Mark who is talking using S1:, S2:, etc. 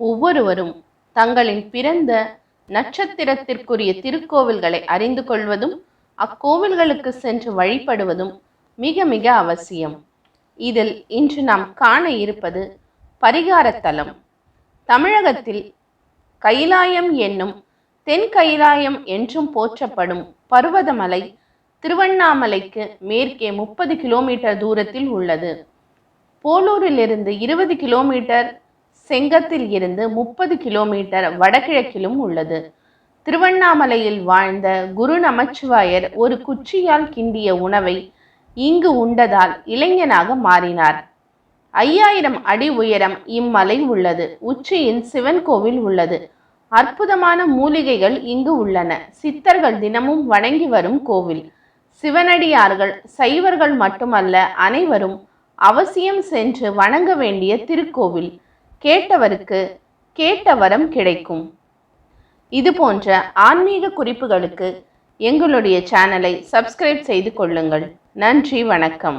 S1: ஒவ்வொருவரும் தங்களின் பிறந்த நட்சத்திரத்திற்குரிய திருக்கோவில்களை அறிந்து கொள்வதும் அக்கோவில்களுக்கு சென்று வழிபடுவதும் மிக மிக அவசியம். இதில் இன்று நாம் காண இருப்பது பரிகாரத்தலம். தமிழகத்தில் கைலாயம் என்னும் தென் கைலாயம் என்றும் போற்றப்படும் பர்வதமலை திருவண்ணாமலைக்கு மேற்கே முப்பது கிலோமீட்டர் தூரத்தில் உள்ளது. போலூரிலிருந்து இருபது கிலோமீட்டர் செங்கத்தில் இருந்து முப்பது கிலோமீட்டர் வடகிழக்கிலும் உள்ளது. திருவண்ணாமலையில் வாழ்ந்த குரு நமச்சிவாயர் ஒரு குச்சியால் கிண்டிய உணவை இங்கு உண்டதால் இளைஞனாக மாறினார். ஐயாயிரம் அடி உயரம் இம்மலை உள்ளது. உச்சியின் சிவன் கோவில் உள்ளது. அற்புதமான மூலிகைகள் இங்கு உள்ளன. சித்தர்கள் தினமும் வணங்கி வரும் கோவில். சிவனடியார்கள் சைவர்கள் மட்டுமல்ல அனைவரும் அவசியம் சென்று வணங்க வேண்டிய திருக்கோவில். கேட்டவருக்கு கேட்ட வரம் கிடைக்கும். இது போன்ற ஆன்மீக குறிப்புகளுக்கு எங்களுடைய சேனலை சப்ஸ்கிரைப் செய்து கொள்ளுங்கள். நன்றி வணக்கம்.